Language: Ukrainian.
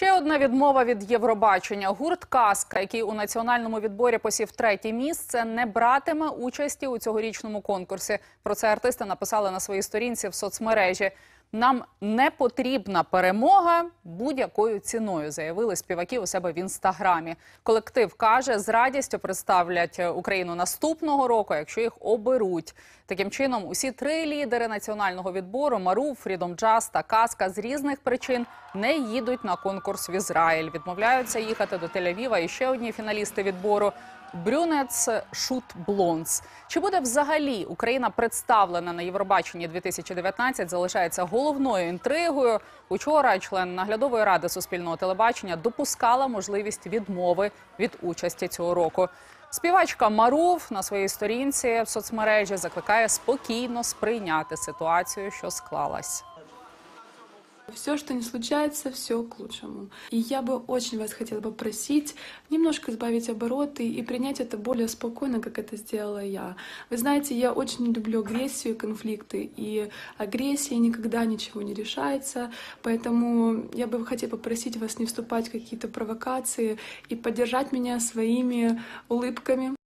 Ще одна відмова від Євробачення. Гурт Казка, який у національному відборі посів третє місце, не братиме участі у цьогорічному конкурсі. Про це артисти написали на своїй сторінці в соцмережі. Нам не потрібна перемога будь-якою ціною, заявили співаки у себе в інстаграмі. Колектив каже, з радістю представлять Україну наступного року, якщо їх оберуть. Таким чином, усі три лідери національного відбору Мару, Фрідом Джаз та Казка з різних причин не їдуть на конкурс в Ізраїль. Відмовляються їхати до Тель-Авіва і ще одні фіналісти відбору. Брюнец Шут Блонс. Чи буде взагалі Україна представлена на Євробаченні 2019 залишається головною інтригою. Учора член наглядової ради суспільного телебачення допускала можливість відмови від участі цього року. Співачка Марув на своїй сторінці в соцмережі закликає спокійно сприйняти ситуацію, що склалась. Все, что не случается, все к лучшему. И я бы очень вас хотела попросить немножко сбавить обороты и принять это более спокойно, как это сделала я. Вы знаете, я очень люблю агрессию и конфликты, и агрессия никогда ничего не решается, поэтому я бы хотела попросить вас не вступать в какие-то провокации и поддержать меня своими улыбками.